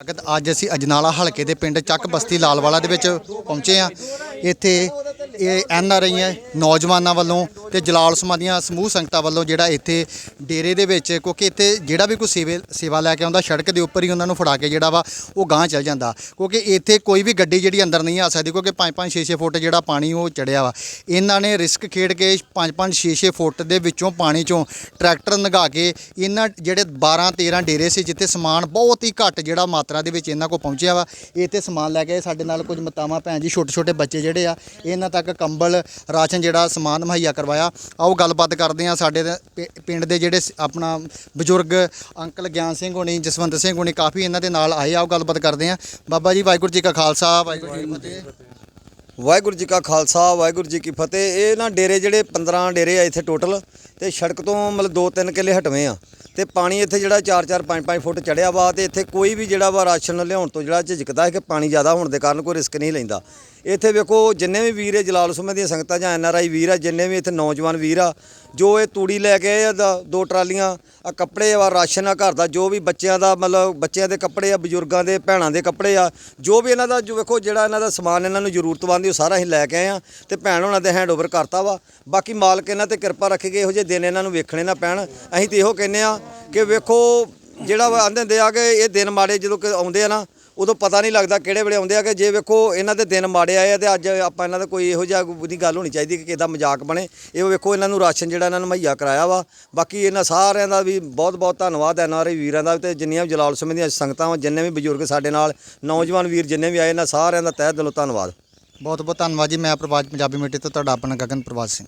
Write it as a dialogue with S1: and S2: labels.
S1: ਅਗਤ ਅੱਜ ਅਸੀਂ ਅਜਨਾਲਾ ਹਲਕੇ ਦੇ ਪਿੰਡ ਚੱਕ ਬਸਤੀ ਲਾਲਵਾਲਾ ਦੇ ਵਿੱਚ ਪਹੁੰਚੇ ਆ ਇੱਥੇ ਇਹ ਐਨ ਆਰ ਆਈ ਨੌਜਵਾਨਾਂ ਵੱਲੋਂ ਤੇ ਜਲਾਲ ਸਮਾਧੀਆਂ ਸਮੂਹ ਸੰਗਤਾਂ ਵੱਲੋਂ ਜਿਹੜਾ ਇੱਥੇ ਡੇਰੇ ਦੇ ਵਿੱਚ, ਕਿਉਂਕਿ ਇੱਥੇ ਜਿਹੜਾ ਵੀ ਕੋਈ ਸੇਵੇ ਸੇਵਾ ਲੈ ਕੇ ਆਉਂਦਾ, ਸੜਕ ਦੇ ਉੱਪਰ ਹੀ ਉਹਨਾਂ ਨੂੰ ਫੜਾ ਕੇ ਜਿਹੜਾ ਵਾ ਉਹ ਗਾਂਹ ਚੱਲ ਜਾਂਦਾ। ਕਿਉਂਕਿ ਇੱਥੇ ਕੋਈ ਵੀ ਗੱਡੀ ਜਿਹੜੀ ਅੰਦਰ ਨਹੀਂ ਆ ਸਕਦੀ, ਕਿਉਂਕਿ 5-5 6-6 ਫੁੱਟ ਜਿਹੜਾ ਪਾਣੀ ਉਹ ਚੜਿਆ ਵਾ। ਇਹਨਾਂ ਨੇ ਰਿਸਕ ਖੇਡ ਕੇ 5-5 6-6 ਫੁੱਟ ਦੇ ਵਿੱਚੋਂ ਪਾਣੀ ਚੋਂ ਟਰੈਕਟਰ ਨਗਾ ਕੇ ਇਹਨਾਂ ਜਿਹੜੇ 12-13 ਡੇਰੇ ਸੀ, ਜਿੱਥੇ ਸਮਾਨ ਬਹੁਤ ਹੀ ਘੱਟ ਜਿਹੜਾ ਮਾਤਰਾ ਦੇ ਵਿੱਚ ਇਹਨਾਂ ਕੋਲ ਪਹੁੰਚਿਆ ਵਾ, ਇੱਥੇ ਸਮਾਨ ਲੈ ਕੇ ਸਾਡੇ ਨਾਲ ਕੁਝ ਮਤਾਵਾਂ ਭੈਣ ਜੀ ਛੋਟੇ ਛੋਟੇ ਬੱਚੇ ਜਿਹੜੇ ਆ, ਇਹਨਾਂ ਤੱਕ ਕੰਬਲ, ਰਾਸ਼ਨ ਜਿਹੜਾ ਸਮਾਨ ਮੁਹੱਈਆ ਕਰਵਾਇਆ। ਆਓ ਗੱਲਬਾਤ ਕਰਦੇ ਆ ਸਾਡੇ ਦੇ ਪਿ- ਪਿੰਡ ਦੇ ਜਿਹੜੇ ਸ- ਆਪਣਾ ਬਜ਼ੁਰਗ ਅੰਕਲ ਗਿਆਨ ਸਿੰਘ ਹੋਣੀ, ਜਸਵੰਤ ਸਿੰਘ ਹੋਣੀ ਕਾਫੀ ਇਹਨਾਂ ਦੇ ਨਾਲ ਆਏ। ਆਓ ਗੱਲਬਾਤ ਕਰਦੇ ਆ ਬਾਬਾ ਜੀ, ਵਾਹਿਗੁਰੂ ਜੀ ਕਾ ਖਾਲਸਾ, ਵਾਹਿਗੁਰੂ ਜੀ ਕੀ ਫਤਿਹ।
S2: ਵਾਹਿਗੁਰੂ ਜੀ ਕਾ ਖਾਲਸਾ, ਵਾਹਿਗੁਰੂ ਜੀ ਕੀ ਫਤਿਹ। ਇਹ ਨਾ ਡੇਰੇ ਜਿਹੜੇ 15 ਡੇਰੇ ਆ ਇੱਥੇ ਟੋਟਲ ਤੇ ਸੜਕ ਤੋਂ ਮਤਲਬ 2-3 ਕਿੱਲੇ ਹਟਵੇਂ ਆ। ਤੇ ਪਾਣੀ ਇੱਥੇ ਜਿਹੜਾ 4-4 5-5 ਫੁੱਟ ਚੜਿਆ ਵਾ ਤੇ ਇੱਥੇ ਕੋਈ ਵੀ ਜਿਹੜਾ ਵਾ ਰਾਸ਼ਨ ਲਿਆਉਣ ਤੋਂ ਜਿਹੜਾ ਝਿਜਕਦਾ ਹੈ ਕਿ ਪਾਣੀ ਜ਼ਿਆਦਾ ਹੋਣ ਦੇ ਕਾਰਨ ਕੋਈ ਰਿਸਕ ਨਹੀਂ ਲੈਂਦਾ। ਇੱਥੇ ਵੇਖੋ ਜਿੰਨੇ ਵੀ ਵੀਰ ਹੈ ਜਲਾਲ ਸੁਮੇ ਦੀਆਂ ਸੰਗਤਾਂ ਜਾਂ ਐਨਆਰਆਈ ਵੀਰ ਆ, ਜਿੰਨੇ ਵੀ ਇੱਥੇ ਨੌਜਵਾਨ ਵੀਰ ਆ ਜੋ ਇਹ ਤੂੜੀ ਲੈ ਕੇ ਆਏ ਆ ਦੋ ਟਰਾਲੀਆਂ ਆ ਕੱਪੜੇ ਆ, ਰਾਸ਼ਨ ਆ ਘਰ ਦਾ, ਜੋ ਵੀ ਬੱਚਿਆਂ ਦਾ ਮਤਲਬ ਬੱਚਿਆਂ ਦੇ ਕੱਪੜੇ ਆ, ਬਜ਼ੁਰਗਾਂ ਦੇ, ਭੈਣਾਂ ਦੇ ਕੱਪੜੇ ਆ, ਜੋ ਵੀ ਇਹਨਾਂ ਦਾ ਜੋ ਵੇਖੋ ਜਿਹੜਾ ਇਹਨਾਂ ਦਾ ਸਮਾਨ ਇਹਨਾਂ ਨੂੰ ਜ਼ਰੂਰਤਮੰਦ ਦੀ ਉਹ ਸਾਰਾ ਅਸੀਂ ਲੈ ਕੇ ਆਏ ਆ ਤੇ ਭੈਣ ਉਹਨਾਂ ਦੇ ਹੈਂਡਓਵਰ ਕਰਤਾ ਵਾ। ਬਾਕੀ ਮਾਲਕ ਇਹਨਾਂ ਤੇ ਕਿਰਪਾ ਰੱਖੇਗੇ ਇਹੋ ਜਿਹੇ ਦਿਨ ਇਹਨਾਂ ਨੂੰ ਵੇਖਣੇ ਨਾ ਪੈਣ। ਅਸੀਂ ਤੇ ਇਹੋ ਕਹਿੰਨੇ ਆ ਕਿ ਵੇਖੋ ਜਿਹੜਾ ਵਾ ਆਂਦੇ ਹੁੰਦੇ ਆ ਕਿ ਇਹ ਦਿਨ ਮਾੜੇ ਜਦੋਂ ਕਿ ਆਉਂਦੇ ਆ ਨਾ ਉਦੋਂ ਪਤਾ ਨਹੀਂ ਲੱਗਦਾ ਕਿਹੜੇ ਵੇਲੇ ਆਉਂਦੇ ਆ ਕਿ ਜੇ ਵੇਖੋ ਇਹਨਾਂ ਦੇ ਦਿਨ ਮਾੜੇ ਆਏ ਆ ਤੇ ਅੱਜ ਆਪਾਂ ਇਹਨਾਂ ਦਾ ਕੋਈ ਇਹੋ ਜਿਹਾ ਦੀ ਗੱਲ ਹੋਣੀ ਚਾਹੀਦੀ ਕਿ ਕਿਦਾ ਮਜ਼ਾਕ ਬਣੇ। ਇਹ ਵੇਖੋ ਇਹਨਾਂ ਨੂੰ ਰਾਸ਼ਨ ਜਿਹੜਾ ਇਹਨਾਂ ਨੂੰ ਮੁਹੱਈਆ ਕਰਾਇਆ ਵਾ। ਬਾਕੀ ਇਹਨਾਂ ਸਾਰਿਆਂ ਦਾ ਵੀ ਬਹੁਤ ਬਹੁਤ ਧੰਨਵਾਦ ਐਨ ਆਰ ਵੀਰਾਂ ਦਾ ਤੇ ਜਿੰਨੀਆਂ ਵੀ ਜਲਾਲ ਸਮੇਂ ਦੀਆਂ ਸੰਗਤਾਂ ਵਾ, ਜਿੰਨੇ ਵੀ ਬਜ਼ੁਰਗ ਸਾਡੇ ਨਾਲ, ਨੌਜਵਾਨ ਵੀਰ ਜਿੰਨੇ ਵੀ ਆਏ, ਇਹਨਾਂ ਸਾਰਿਆਂ ਦਾ ਤਹਿ ਦਿਲੋਂ ਧੰਨਵਾਦ।
S1: ਬਹੁਤ ਬਹੁਤ ਧੰਨਵਾਦ ਜੀ। ਮੈਂ ਪ੍ਰਵਾਜ ਪੰਜਾਬੀ ਮੀਡੀਆ ਤੋਂ, ਤੁਹਾਡਾ ਆਪਣਾ ਗਗਨ ਪ੍ਰਵਾਜ ਸਿੰਘ।